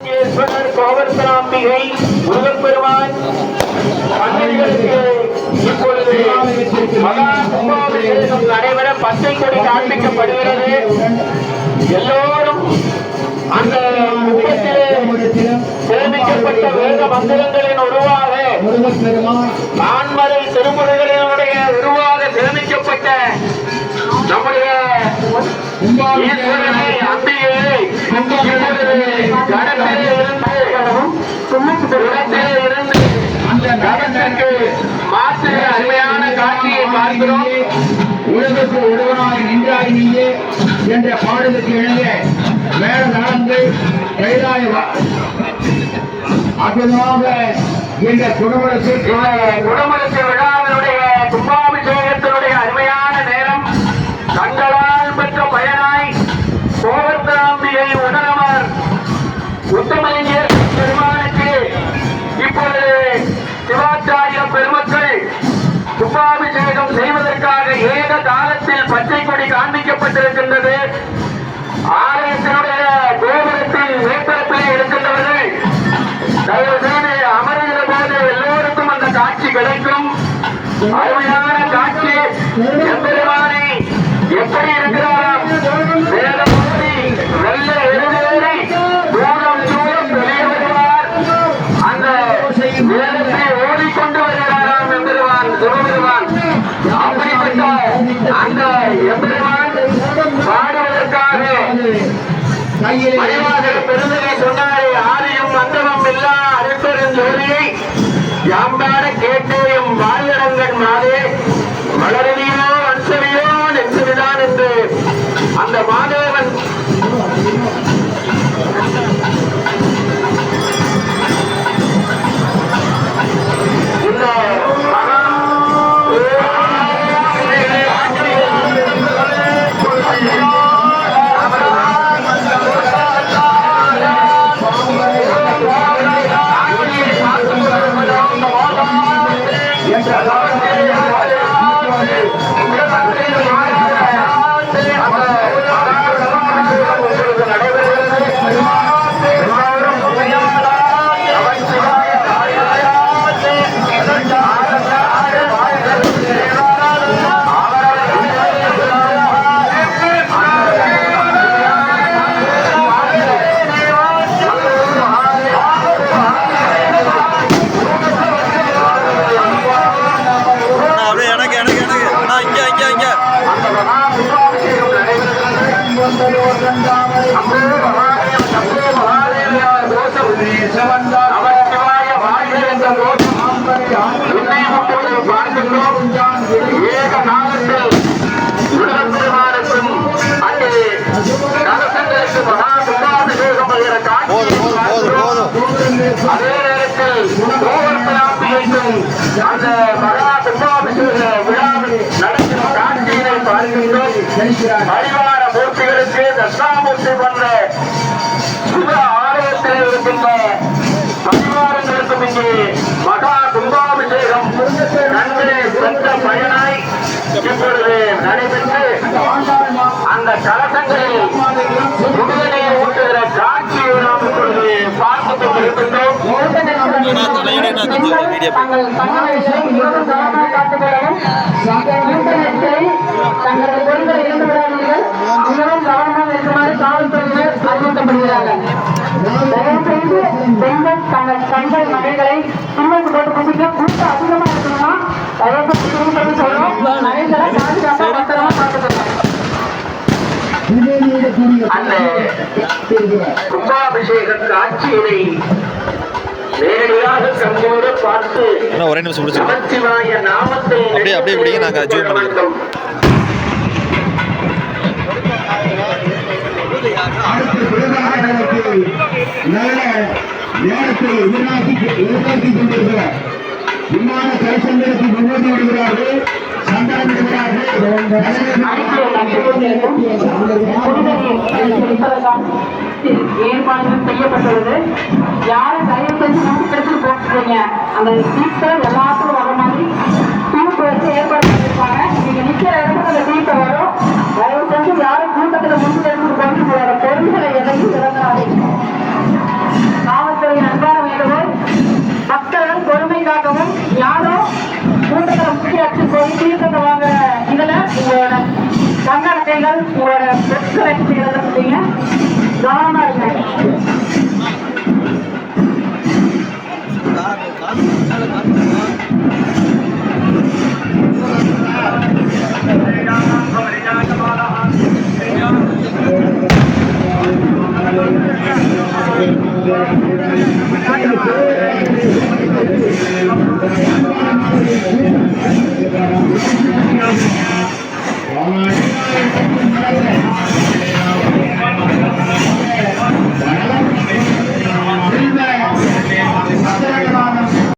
ஈஸ்வரர் முருகப்பெருமான் இப்பொழுது மகா கும்பாபிஷேகம் நடைபெற பச்சை கொடி காண்பிக்கப்படுகிறது. எல்லோரும் அந்த சேமிக்கப்பட்ட வேத மந்திரங்களின் உருவாக முருகப்பெருமான் ஆண்மறை திருமுறைகளினுடைய உருவாக சேமிக்கப்பட்ட நம்முடைய ஈஸ்வரனை உலகத்தில் ஒருவனாய் நின்றாய் நீயே என்ற பாடலுக்கு இணங்க வேற நடந்து கைலாய வா- என்ற குடமரசு குடும்பத்தில் குடமுழுக்கு வைக்கப்பட்டிருக்கின்றது ஆலயத்தினுடைய கோபுரத்தில் மேற்பரப்பிலே இருக்கின்றவர்கள் தயவு செய்து அமருகிற போது எல்லோருக்கும் அந்த காட்சி கிடைக்கும். அருமையான காட்சி. எம்பெருமானை எப்படி இருக்கிறாராம்? வேதமோதி வெள்ள எழுதேறி தூரம் தூரம் வெளியே வருவார். அந்த வேதத்தை ஓடிக்கொண்டு வருகிறாராம் எம்பெருமான் சிவபெருமான். அப்படிப்பட்ட அந்த கையிலே. பெருந்தகை சொன்னாரே ஆதியும் அந்தமும் இல்லா அருட்பெரும் ஜோதியை. யாம்பாட கேட்டேயும் வாழ்விடங்கள் மாதே. வளரவியோ வன்சவியோ நெஞ்சவிதான் என்று. அந்த மாதே அதே நேரத்தில் கோவர்த்தனாம்பிகைக்கும் அந்த மகா கும்பாபிஷேக விழாவில் நடக்கும் காட்சியினை பார்க்கின்றோம். பரிவார தட்சிணாமூர்த்தி வந்த சுப ஆலயத்தில் இருக்கின்ற பரிவாரங்களுக்கும் இங்கே மகா கும்பாபிஷேகம் கண்டு சென்ற பயனாய் இப்பொழுது நடைபெற்று அந்த கலசங்களில் முருகனை ஊட்டுகிற காட்சியை நாம் இப்பொழுது பார்த்துக் கொண்டிருக்கின்றோம். தங்கள் மிகவும் கவனமாக தங்களது பொருட்களை விடாதீர்கள். மிகவும் கவனமாக இருக்குமாறு காவல்துறையினர் அறிவுறுத்தப்படுகிறார்கள். தயவு செய்து பெண்கள் தங்கள் கண்கள் மனைகளை பின்னுக்கு போட்டு குடிக்க கூட்டம் அதிகமா இருக்கணும்னா தயவு செய்து திரும்பி சொல்றோம். மனைகளை பாதுகாப்பா பத்திரமா பார்த்துக்கணும் அந்த கும்பாபிஷேக காட்சியினை நேரடியாக கண்கூட பார்த்து அண்ணா ஒரே நிமிஷம் நாமத்தை அப்படியே, அப்படியே நாங்க கொள்ள பண்ணிக்கிறோம். நேரத்தை எதிர்நோக்கி எதிர்நோக்கி கொண்டிருக்கிறார் விமான கரிசந்தருக்கு முன்னோடி விடுகிறார்கள் சந்தனம் விடுகிறார்கள் செய்யப்பட்டுள்ளது யாரும் தயவு செஞ்சு நோட்டு எடுத்துட்டு அந்த சீட்டை எல்லாத்துக்கும் வாங்க. இதுல உங்களோட கண்ணடைகள் உங்களோட பிரச்சனை செய்யறதை பத்திங்க கவனமா இருங்க